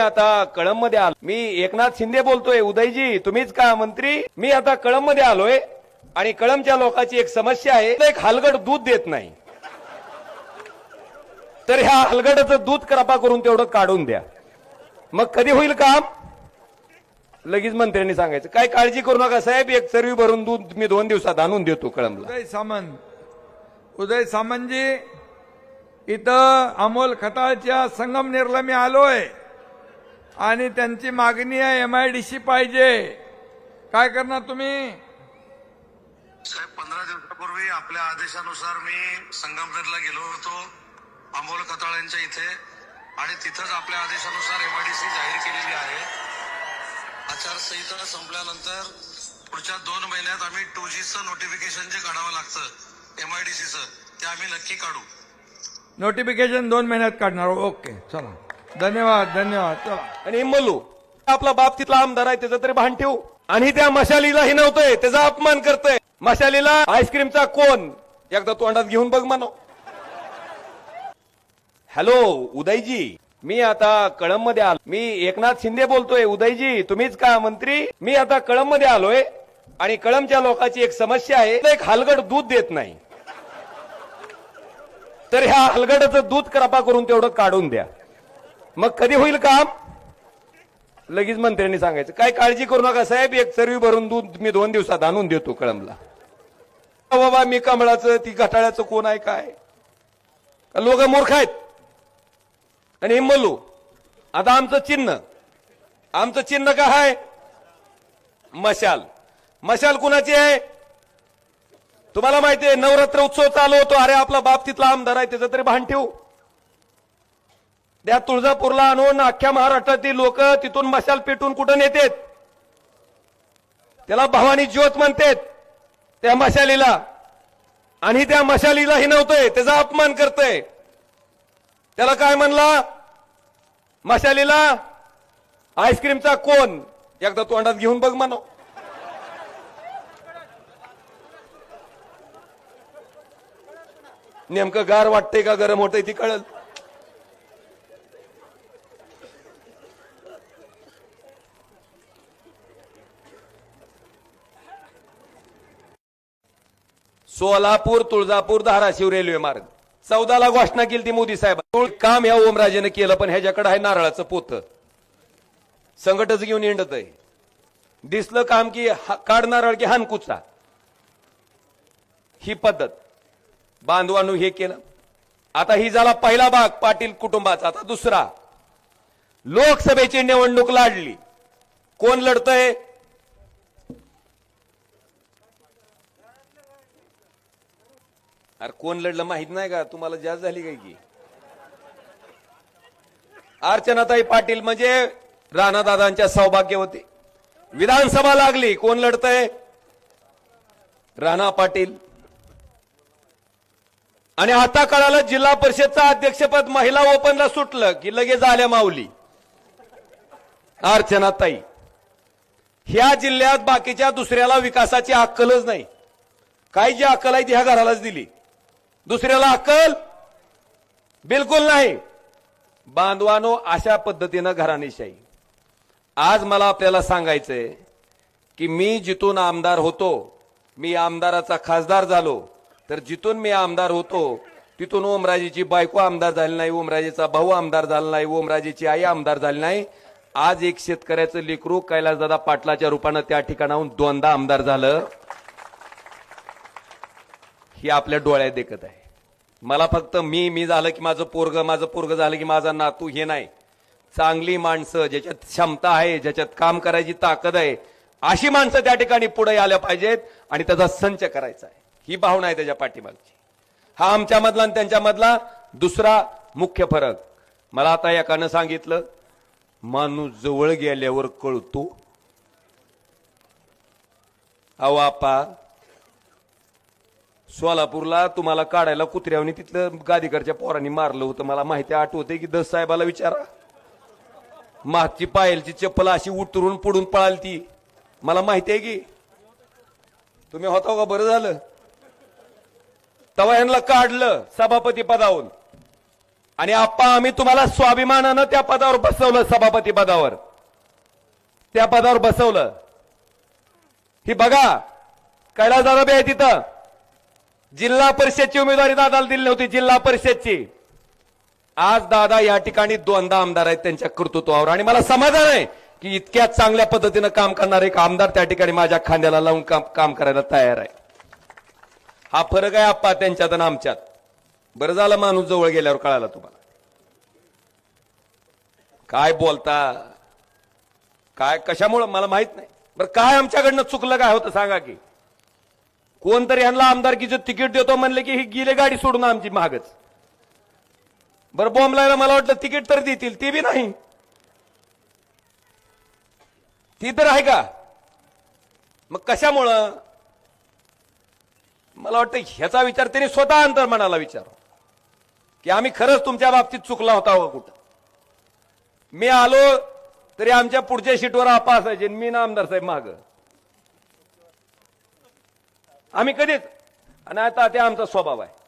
आता कळंबमध्ये आलो. मी एकनाथ शिंदे बोलतोय उदयजी तुम्हीच का मंत्री? मी आता कळंबमध्ये आलोय आणि कळंबच्या लोकांची एक समस्या आहे एक हलगड दूध देत नाही. तर ह्या हलगडाचं दूध कृपा करून तेवढं काढून द्या. मग कधी होईल काम? लगेच मंत्र्यांनी सांगायचं. काय काळजी करू नका साहेब एक चरवी भरून दूध मी दोन दिवसात आणून देतो कळंबला. उदय सामंत. उदय सामंतजी इथं अमोल खताळच्या संगमनेरला मी आलोय. आणि त्यांची मागणी आहे एम आय डी सी पाहिजे. काय करणार तुम्ही? साहेब पंधरा दिवसापूर्वी आपल्या आदेशानुसार मी संगमनेरला गेलो होतो अमोल कताळ यांच्या इथे. आणि तिथंच आपल्या आदेशानुसार एमआयडीसी जाहीर केलेली आहे. आचारसंहिता संपल्यानंतर पुढच्या दोन महिन्यात आम्ही टू जीचं नोटिफिकेशन जे काढावं लागतं एमआयडीसीचं ते आम्ही नक्की काढू. नोटिफिकेशन दोन महिन्यात काढणार. ओके चला. धन्यवाद धन्यवाद. चला. आणि मल्लू आपला बाप तिथला आमदार आहे त्याचं तरी भान ठेवू. आणि त्या मशालीला हे नव्हतंय त्याचा अपमान करतोय. मशालीला आईस्क्रीमचा कोण? एकदा तोंडात घेऊन बघ म्हणा हॅलो उदयजी. मी आता कळंबमध्ये आलो. मी एकनाथ शिंदे बोलतोय उदयजी. तुम्हीच का मंत्री? मी आता कळंबमध्ये आलोय. आणि कळंबच्या लोकांची एक समस्या आहे एक हलगड दूध देत नाही. तर ह्या हलगडाचं दूध कृपा करून तेवढं काढून द्या. मग कधी होईल काम? लगेच मंत्र्यांनी सांगायचं. काय काळजी करू नका साहेब एक चरवी भरून दूध मी दोन दिवसात आणून देतो कळमला बाबा मी कमळाचं ती घटाळ्याचं कोण आहे काय? लोक मूर्ख आहेत? आणि हे आता आमचं चिन्ह. आमचं चिन्ह का आहे मशाल. मशाल कुणाची आहे? तुम्हाला माहिती आहे नवरात्र उत्सव चालू होतो. अरे आपला बाप तिथला आमदार आहे त्याचं तरी भान ठेवू. त्या तुळजापूरला आणून अख्ख्या महाराष्ट्रातील लोक तिथून मशाल पेटून कुठं नेतेत? त्याला भवानी ज्योत म्हणतेत त्या मशालीला. आणि त्या मशालीला हे नव्हतंय त्याचा अपमान करतय. त्याला काय म्हणला? मशालीला आईस्क्रीमचा कोण? एकदा तोंडात घेऊन बघ म्हणा नेमकं गार वाटतंय का? गरम होतंय ती कळल. सोलापूर तुळजापूर धाराशिव रेल्वे मार्ग. चौदाला घोषणा केली ती मोदी साहेब काम ह्या ओमराजेनं केलं पण ह्याच्याकडे आहे नारळाचं पोत. संकटच घेऊन येणत आहे. दिसलं काम की काढ नारळ की हानकुचा ही पद्धत. बांधवांनो हे केलं. आता ही झाला पहिला भाग पाटील कुटुंबाचा. आता दुसरा. लोकसभेची निवडणूक लाडली. कोण लढतंय? अरे कोण लढलं माहीत नाही का? तुम्हाला जास्त झाली काय की? अर्चनाताई पाटील म्हणजे राणादादांच्या सौभाग्य होते विधानसभा लागली कोण लढतंय? राणा पाटील. आणि आता कळालं जिल्हा परिषदचं अध्यक्षपद महिला ओपनला सुटलं की लगेच आल्या माऊली. अर्चनाताई. ह्या जिल्ह्यात बाकीच्या दुसऱ्याला विकासाची अक्कलच नाही. काही जी अक्कल आहे ती ह्या घरालाच दिली. दुसऱ्याला अक्कल? बिलकुल नाही. बांधवानो अशा पद्धतीनं घराणेशाही. आज मला आपल्याला सांगायचंय की मी जिथून आमदार होतो मी आमदाराचा खासदार झालो. तर जिथून मी आमदार होतो तिथून ओमराजेची बायको आमदार झाली नाही ओमराजेचा भाऊ आमदार झाला नाही ओमराजेची आई आमदार झाली नाही. आज एक शेतकऱ्याचं लेकरू कैलासदादा पाटलाच्या रूपानं त्या ठिकाणाहून दोनदा आमदार झालं. ही आपल्या डोळ्यात देखत आहे. मला फक्त मी मी झालं की माझं पोरग माझं पोरग झालं की माझा नातू हे नाही. चांगली माणसं ज्याच्यात क्षमता आहे ज्याच्यात काम करायची ताकद आहे अशी माणसं त्या ठिकाणी पुढे आल्या पाहिजेत आणि त्याचा संच करायचा आहे. ही भावना आहे त्याच्या पाठीमागची. हा आमच्यामधला आणि त्यांच्यामधला दुसरा मुख्य फरक. मला आता एकानं सांगितलं माणूस जवळ गेल्यावर कळतो. अहो आपा सोलापूरला तुम्हाला काढायला कुत्र्यावनी तिथलं गादीकरच्या पोरांनी मारलं होतं. मला माहिती आठवते की दस साहेबाला विचारा. मागची पायलची चप्पल अशी उतरून पडून पळाली ती. मला माहिती आहे की तुम्ही होता का बरं झालं? तवा यांना काढलं सभापती पदावरून. आणि आप्पा आम्ही तुम्हाला स्वाभिमानानं त्या पदावर बसवलं सभापती पदावर. त्या पदावर बसवलं. ही बघा कैलास दादा बी आहे तिथं. जिल्हा परिषदची उमेदवारी दादाला दिली नव्हती जिल्हा परिषदची. आज दादा या ठिकाणी दोनदा आमदार आहेत त्यांच्या कर्तृत्वावर. आणि मला समाधान आहे की इतक्या चांगल्या पद्धतीनं काम करणारे एक आमदार त्या ठिकाणी माझ्या खांद्याला लावून काम काम करायला तयार आहे. हा फरक आहे आप्पा त्यांच्यात आणि आमच्यात. बरं झालं माणूस जवळ गेल्यावर कळाला तुम्हाला. काय बोलता? काय कशामुळं? मला माहीत नाही. बरं काय आमच्याकडनं चुकलं काय होतं सांगा की. कोण तर यांना आमदारकीचं तिकीट देतो म्हणले की ही गेले गाडी सोडून आमची मागच. बरं बॉम्बलायला मला वाटलं तिकीट तर देतील ती बी नाही. ती तर आहे का? मग कशामुळं? मला वाटतं ह्याचा विचार त्यांनी स्वतः अंतर्मनाला विचार की आम्ही खरंच तुमच्या बाबतीत चुकला होता हो कुठं? मी आलो तरी आमच्या पुढच्या शीटवर आपा असायचे मी ना आमदार साहेब मागं. आम्ही कधीच आणि आता ते आमचा स्वभाव आहे.